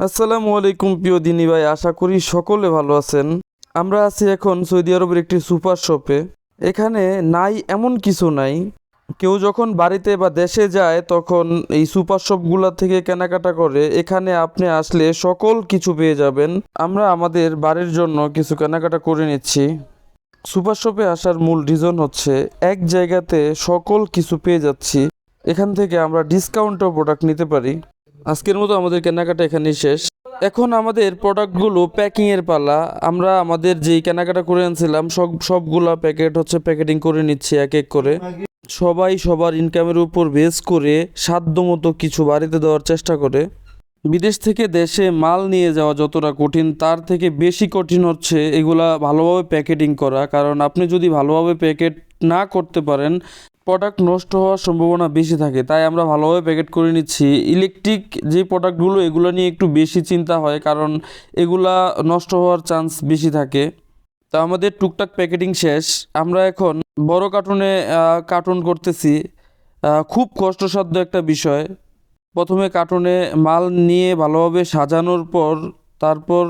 আসসালামু আলাইকুম প্রিয় দিনী ভাই, আশা করি সকলে ভালো আছেন। আমরা আছি এখন সৌদি আরবের একটি সুপার শপে। এখানে নাই এমন কিছু নাই। কেউ যখন বাড়িতে বা দেশে যায়, তখন এই সুপার শপগুলা থেকে কেনাকাটা করে, এখানে আপনি আসলে সকল কিছু পেয়ে যাবেন। আমরা আমাদের বাড়ির জন্য কিছু কেনাকাটা করে নিচ্ছি। সুপার শপে আসার মূল রিজন হচ্ছে, এক জায়গাতে সকল কিছু পেয়ে যাচ্ছি। এখান থেকে আমরা ডিসকাউন্টও প্রোডাক্ট নিতে পারি। আজকের মতো আমাদের কেনাকাটা এখানেই শেষ। এখন আমাদের প্রোডাক্টগুলো প্যাকিংয়ের পালা। আমরা আমাদের যেই কেনাকাটা করে আনছিলাম, সব, সবগুলা প্যাকেট হচ্ছে প্যাকেটিং করে নিচ্ছি এক এক করে। সবাই সবার ইনকামের উপর বেস করে সাধ্যমতো কিছু বাড়িতে দেওয়ার চেষ্টা করে। বিদেশ থেকে দেশে মাল নিয়ে যাওয়া যতটা কঠিন, তার থেকে বেশি কঠিন হচ্ছে এগুলা ভালোভাবে প্যাকেটিং করা। কারণ আপনি যদি ভালোভাবে প্যাকেট না করতে পারেন প্রোডাক্ট নষ্ট হওয়ার সম্ভাবনা বেশি থাকে, তাই আমরা ভালোভাবে প্যাকেট করে নিচ্ছি। ইলেকট্রিক যে প্রোডাক্টগুলো এগুলো নিয়ে একটু বেশি চিন্তা হয়, কারণ এগুলা নষ্ট হওয়ার চান্স বেশি থাকে। তো আমাদের টুকটাক প্যাকেটিং শেষ। আমরা এখন বড় কার্টুনে কার্টুন করতেছি। খুব কষ্টসাধ্য একটা বিষয়। প্রথমে কার্টুনে মাল নিয়ে ভালোভাবে সাজানোর পর, তারপর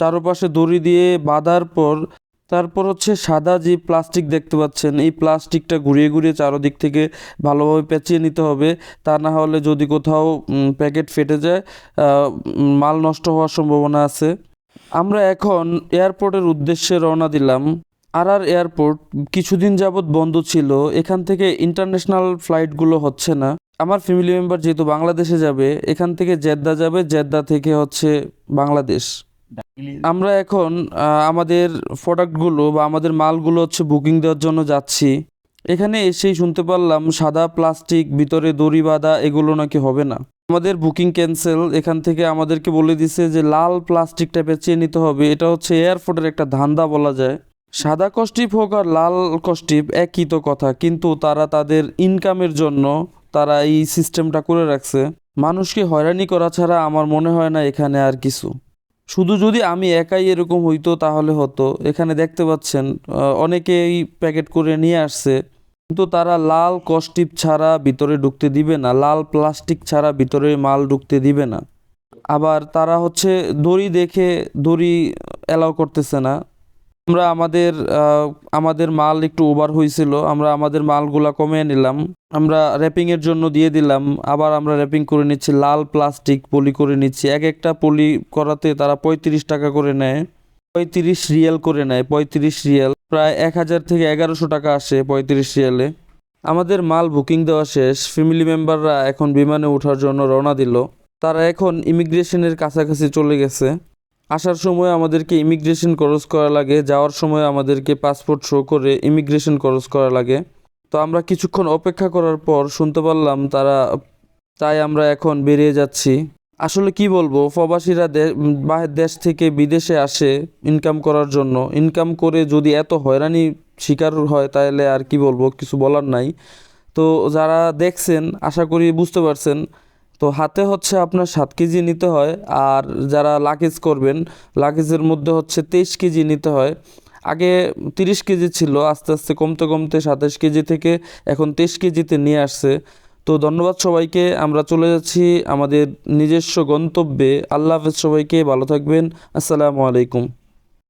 চারপাশে দড়ি দিয়ে বাঁধার পর তারপর হচ্ছে সাদা যে প্লাস্টিক দেখতে পাচ্ছেন, এই প্লাস্টিকটা ঘুরিয়ে ঘুরিয়ে চারদিক থেকে ভালোভাবে পেঁচিয়ে নিতে হবে। তা না হলে যদি কোথাও প্যাকেট ফেটে যায় মাল নষ্ট হওয়ার সম্ভাবনা আছে। আমরা এখন এয়ারপোর্টের উদ্দেশ্যে রওনা দিলাম। আর আর এয়ারপোর্ট কিছুদিন যাবৎ বন্ধ ছিল, এখান থেকে ইন্টারন্যাশনাল ফ্লাইটগুলো হচ্ছে না। আমার ফ্যামিলি মেম্বার যেহেতু বাংলাদেশে যাবে, এখান থেকে জেদ্দা যাবে, জেদ্দা থেকে হচ্ছে বাংলাদেশ। আমরা এখন আমাদের প্রোডাক্টগুলো বা আমাদের মালগুলো হচ্ছে বুকিং দেওয়ার জন্য যাচ্ছি। এখানে এসেই শুনতে পারলাম, সাদা প্লাস্টিক ভিতরে দড়ি বাঁধা, এগুলো নাকি হবে না। আমাদের বুকিং ক্যান্সেল এখান থেকে আমাদেরকে বলে দিছে যে লাল প্লাস্টিকটা পেঁচিয়ে নিতে হবে। এটা হচ্ছে এয়ারপোর্টের একটা ধান্দা বলা যায়। সাদা কস্টিপ হোক আর লাল কস্টিপ একই তো কথা। কিন্তু তারা তাদের ইনকামের জন্য তারা এই সিস্টেমটা করে রাখছে। মানুষকে হয়রানি করা ছাড়া আমার মনে হয় না এখানে আর কিছু। শুধু যদি আমি একাই এরকম হইতো তাহলে হতো। এখানে দেখতে পাচ্ছেন অনেকেই প্যাকেট করে নিয়ে আসছে। কিন্তু তারা লাল কস্টিপ ছাড়া ভিতরে ঢুকতে দিবে না, লাল প্লাস্টিক ছাড়া ভিতরে মাল ঢুকতে দিবে না। আবার তারা হচ্ছে দড়ি দেখে দড়ি অ্যালাউ করতেছে না। আমরা আমাদের আমাদের মাল একটু ওভার হয়েছিল, আমরা আমাদের মালগুলা কমিয়ে নিলাম। আমরা র্যাপিংয়ের জন্য দিয়ে দিলাম, আবার আমরা র্যাপিং করে নিচ্ছি, লাল প্লাস্টিক পলি করে নিচ্ছি। এক একটা পলি করাতে তারা পঁয়ত্রিশ টাকা করে নেয়, পঁয়ত্রিশ রিয়াল করে নেয়, পঁয়ত্রিশ রিয়াল। প্রায় এক হাজার থেকে এগারোশো টাকা আসে পঁয়ত্রিশ রিয়ালে। আমাদের মাল বুকিং দেওয়া শেষ ফ্যামিলি মেম্বাররা এখন বিমানে ওঠার জন্য রওনা দিল। তারা এখন ইমিগ্রেশনের কাছাকাছি চলে গেছে। আসার সময় আমাদেরকে ইমিগ্রেশন খরচ করা লাগে যাওয়ার সময় আমাদেরকে পাসপোর্ট শো করে ইমিগ্রেশন খরচ করা লাগে। তো আমরা কিছুক্ষণ অপেক্ষা করার পর শুনতে পারলাম তারা তাই আমরা এখন বেরিয়ে যাচ্ছি। আসলে কি বলব প্রবাসীরা উম, দেশ থেকে বিদেশে আসে ইনকাম করার জন্য। ইনকাম করে যদি এত হয়রানি শিকার হয় তাহলে আর কি বলব কিছু বলার নাই। তো যারা দেখছেন আশা করি বুঝতে পারছেন তো হাতে হচ্ছে আপনার সাত কেজি নিতে হয় আর যারা লাগেজ করবেন লাগেজের মধ্যে হচ্ছে তেইশ কেজি নিতে হয়। আগে তিরিশ কেজি ছিল, আস্তে আস্তে কমতে কমতে সাতাশ কেজি থেকে এখন তেইশ কেজিতে নিয়ে আসছে। তো ধন্যবাদ সবাইকে, আমরা চলে যাচ্ছি আমাদের নিজস্ব গন্তব্যে। আল্লাহ হাফেজ সবাইকে, ভালো থাকবেন। আসসালামু আলাইকুম।